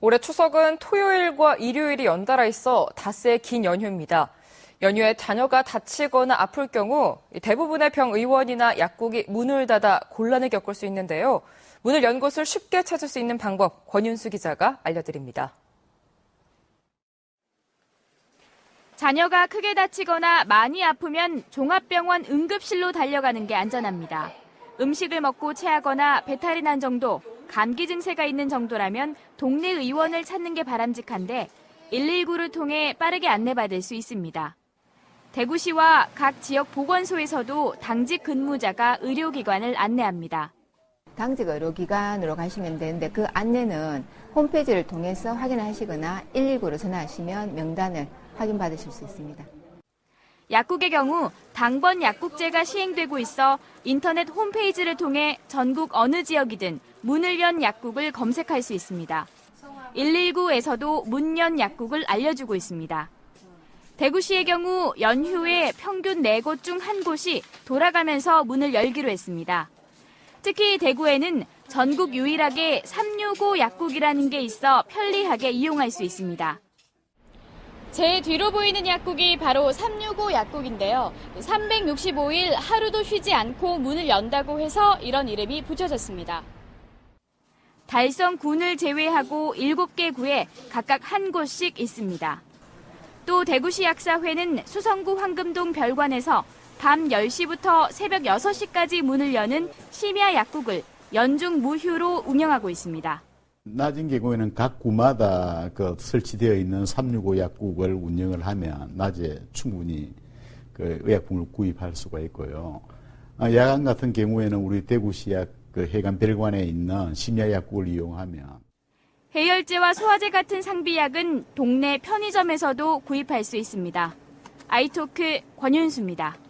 올해 추석은 토요일과 일요일이 연달아 있어 닷새 긴 연휴입니다. 연휴에 자녀가 다치거나 아플 경우 대부분의 병의원이나 약국이 문을 닫아 곤란을 겪을 수 있는데요. 문을 연 곳을 쉽게 찾을 수 있는 방법 권윤수 기자가 알려드립니다. 자녀가 크게 다치거나 많이 아프면 종합병원 응급실로 달려가는 게 안전합니다. 음식을 먹고 체하거나 배탈이 난 정도, 감기 증세가 있는 정도라면 동네 의원을 찾는 게 바람직한데 119를 통해 빠르게 안내받을 수 있습니다. 대구시와 각 지역 보건소에서도 당직 근무자가 의료기관을 안내합니다. 당직 의료기관으로 가시면 되는데 그 안내는 홈페이지를 통해서 확인하시거나 119로 전화하시면 명단을 확인받으실 수 있습니다. 약국의 경우 당번 약국제가 시행되고 있어 인터넷 홈페이지를 통해 전국 어느 지역이든 문을 연 약국을 검색할 수 있습니다. 119에서도 문 연 약국을 알려주고 있습니다. 대구시의 경우 연휴에 평균 4곳 중 한 곳이 돌아가면서 문을 열기로 했습니다. 특히 대구에는 전국 유일하게 365 약국이라는 게 있어 편리하게 이용할 수 있습니다. 제 뒤로 보이는 약국이 바로 365 약국인데요. 365일 하루도 쉬지 않고 문을 연다고 해서 이런 이름이 붙여졌습니다. 달성 군을 제외하고 7개 구에 각각 한 곳씩 있습니다. 또 대구시 약사회는 수성구 황금동 별관에서 밤 10시부터 새벽 6시까지 문을 여는 심야 약국을 연중 무휴로 운영하고 있습니다. 낮은 경우에는 각 구마다 그 설치되어 있는 365 약국을 운영을 하면 낮에 충분히 그 의약품을 구입할 수가 있고요. 아, 야간 같은 경우에는 우리 대구시약 그 해관 별관에 있는 심야 약국을 이용하면 해열제와 소화제 같은 상비약은 동네 편의점에서도 구입할 수 있습니다. 아이토크 권윤수입니다.